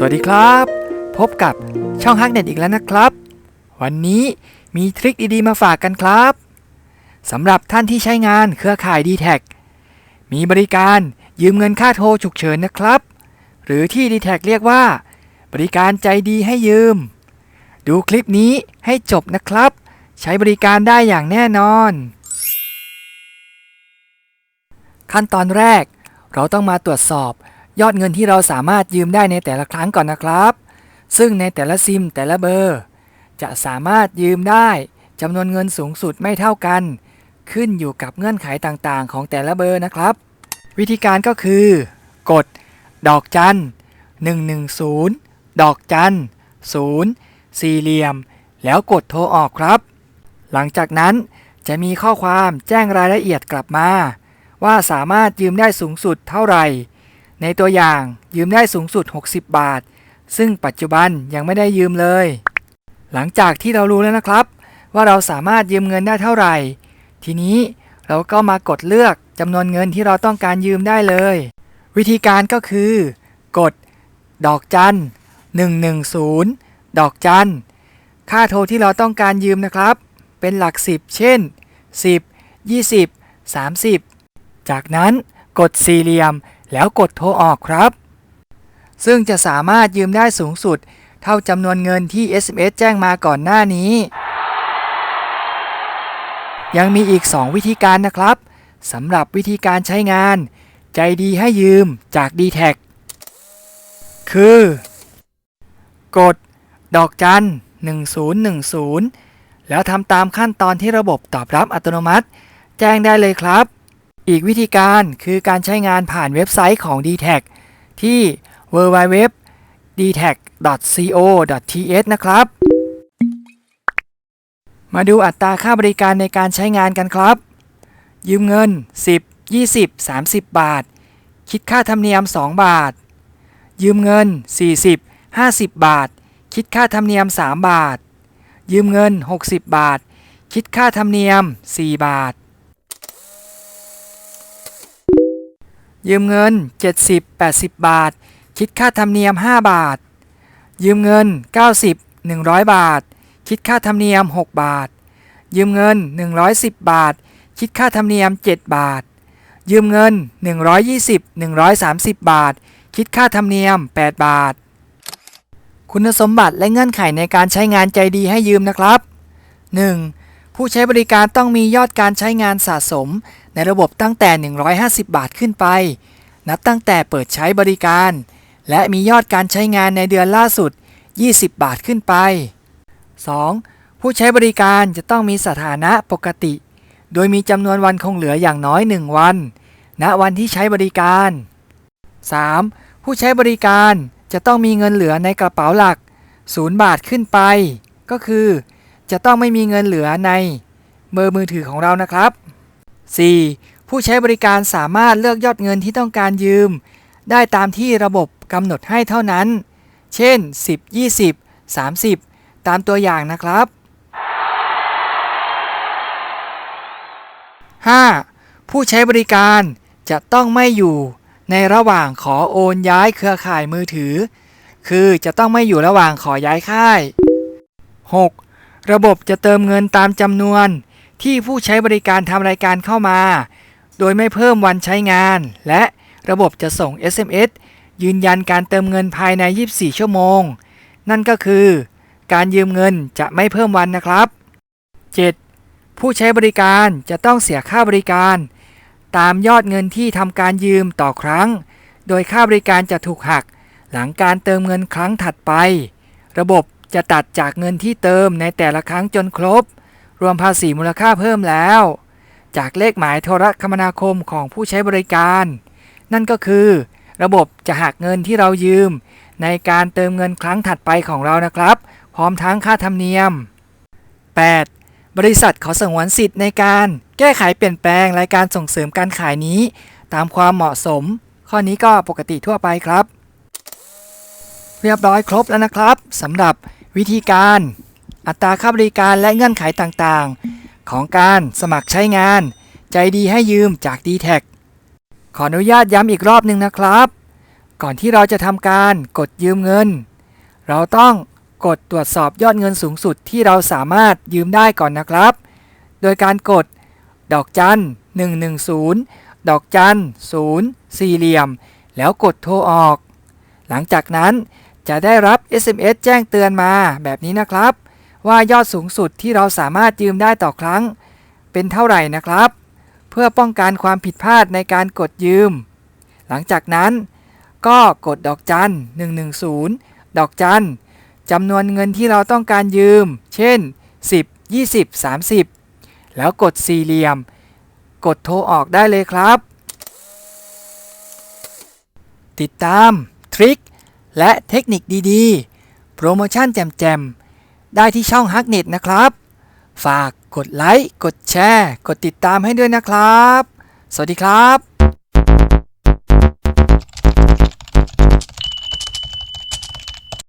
สวัสดีครับ พบกับช่องฮักเน็ตอีกแล้วนะครับ วันนี้มีทริคดีๆมาฝากกันครับสำหรับท่านที่ใช้งานเครือข่าย d t แทมีบริการยืมเงินค่าโทรฉุกเฉินนะครับ หรือที่ d t แทเรียกว่า บริการใจดีให้ยืม ดูคลิปนี้ให้จบนะครับ ใช้บริการได้อย่างแน่นอน ขั้นตอนแรกเราต้องมาตรวจสอบ ยอดเงินที่เราสามารถยืมได้ในแต่ละครั้งก่อนนะครับ ซึ่งในแต่ละซิมแต่ละเบอร์ จะสามารถยืมได้จำนวนเงินสูงสุดไม่เท่ากัน ขึ้นอยู่กับเงื่อนไขต่างๆ ของแต่ละเบอร์นะครับ วิธีการก็คือ กด ดอกจัน 110 ดอกจัน 0 สี่เหลี่ยม แล้วกดโทรออกครับ หลังจากนั้นจะมีข้อความแจ้งรายละเอียดกลับมา ว่าสามารถยืมได้สูงสุดเท่าไหร่ ในตัวอย่างยืมได้สูงสุด 60 บาท ซึ่งปัจจุบันยังไม่ได้ยืมเลย หลังจากที่เรารู้แล้วนะครับ ว่าเราสามารถยืมเงินได้เท่าไหร่ ทีนี้เราก็มากดเลือกจำนวนเงินที่เราต้องการยืมได้เลย วิธีการก็คือ กด ดอกจัน 110 ดอกจัน ค่าโทรที่เราต้องการยืมนะครับ เป็นหลัก 10 เช่น 10 20 30 จากนั้นกดสี่เหลี่ยม แล้วกดโทรออกครับ ซึ่งจะสามารถยืมได้สูงสุด เท่าจำนวนเงินที่ SMS แจ้งมาก่อนหน้านี้ ยังมีอีก 2 วิธีการนะครับสำหรับวิธีการใช้งาน ใจดีให้ยืมจาก d t แทคือ กด ดอกจัน 1010 แล้วทำตามขั้นตอนที่ระบบตอบรับอัตโนมัติ แจ้งได้เลยครับ อีกวิธีการคือการใช้งานผ่านเว็บไซต์ของ d t แทที่ www d t a c co th นะครับ มาดูอัตราค่าบริการในการใช้งานกันครับ ยืมเงิน 10 20 30 บาท คิดค่าธรรมเนียม 2 บาท ยืมเงิน 40 50 บาท คิดค่าธรรมเนียม 3 บาท ยืมเงิน 60 บาท คิดค่าธรรมเนียม 4 บาท ยืมเงิน 70 80 บาท คิดค่าธรรมเนียม 5 บาท ยืมเงิน 90 100 บาท คิดค่าธรรมเนียม 6 บาท ยืมเงิน 110 บาท คิดค่าธรรมเนียม 7 บาท ยืมเงิน 120 130 บาท คิดค่าธรรมเนียม 8 บาท คุณสมบัติและเงื่อนไขในการใช้งานใจดีให้ยืมนะครับ 1. ผู้ใช้บริการต้องมียอดการใช้งานสะสม ในระบบตั้งแต่ 150 บาทขึ้นไป นับตั้งแต่เปิดใช้บริการ และมียอดการใช้งานในเดือนล่าสุด 20 บาทขึ้นไป 2. ผู้ใช้บริการจะต้องมีสถานะปกติ โดยมีจำนวนวันคงเหลืออย่างน้อย 1 วัน ณ วันที่ใช้บริการ 3. ผู้ใช้บริการจะต้องมีเงินเหลือในกระเป๋าหลัก 0 บาทขึ้นไป ก็คือ จะต้องไม่มีเงินเหลือในเบอร์มือถือของเรานะครับ 4. ผู้ใช้บริการสามารถเลือกยอดเงินที่ต้องการยืม ได้ตามที่ระบบกำหนดให้เท่านั้น เช่น 10 20 30 ตามตัวอย่างนะครับ 5. ผู้ใช้บริการจะต้องไม่อยู่ในระหว่างขอโอนย้ายเครือข่ายมือถือ คือจะต้องไม่อยู่ระหว่างขอย้ายค่าย 6. ระบบจะเติมเงินตามจำนวน ที่ผู้ใช้บริการทำรายการเข้ามา โดยไม่เพิ่มวันใช้งาน และระบบจะส่ง SMS ยืนยันการเติมเงินภายใน 24 ชั่วโมง นั่นก็คือ การยืมเงินจะไม่เพิ่มวันนะครับ 7. ผู้ใช้บริการจะต้องเสียค่าบริการ ตามยอดเงินที่ทำการยืมต่อครั้ง โดยค่าบริการจะถูกหัก หลังการเติมเงินครั้งถัดไป ระบบจะตัดจากเงินที่เติมในแต่ละครั้งจนครบ รวมภาษีมูลค่าเพิ่มแล้ว จากเลขหมายโทรคมนาคมของผู้ใช้บริการ นั่นก็คือ ระบบจะหักเงินที่เรายืม ในการเติมเงินครั้งถัดไปของเรานะครับ พร้อมทั้งค่าธรรมเนียม 8. บริษัทขอสงวนสิทธิ์ในการ แก้ไขเปลี่ยนแปลงรายการส่งเสริมการขายนี้ ตามความเหมาะสม ข้อนี้ก็ปกติทั่วไปครับ เรียบร้อยครบแล้วนะครับสำหรับวิธีการ อัตราค่าบริการและเงื่อนไขต่างๆ ของการสมัครใช้งาน ใจดีให้ยืมจาก d t แทขออนุญาตย้ำอีกรอบหนึ่งนะครับ ก่อนที่เราจะทำการกดยืมเงิน เราต้องกดตรวจสอบยอดเงินสูงสุดที่เราสามารถยืมได้ก่อนนะครับ โดยการกดดอกจัน 110 ดอกจัน 0 สี่เหลี่ยม แล้วกดโทรออก หลังจากนั้นจะได้รับ SMS แจ้งเตือนมาแบบนี้นะครับ ว่ายอดสูงสุดที่เราสามารถยืมได้ต่อครั้ง เป็นเท่าไหร่นะครับ เพื่อป้องกันความผิดพลาดในการกดยืม หลังจากนั้น ก็กดดอกจัน 110 ดอกจันจำนวนเงินที่เราต้องการยืม เช่น 10 20 30 แล้วกดสี่เหลี่ยม กดโทรออกได้เลยครับ ติดตาม ทริคและเทคนิคดีๆ โปรโมชั่นแจมๆ ได้ที่ช่องฮักเน็ตนะครับ ฝากกดไลค์ กดแชร์ กดติดตามให้ด้วยนะครับ สวัสดีครับ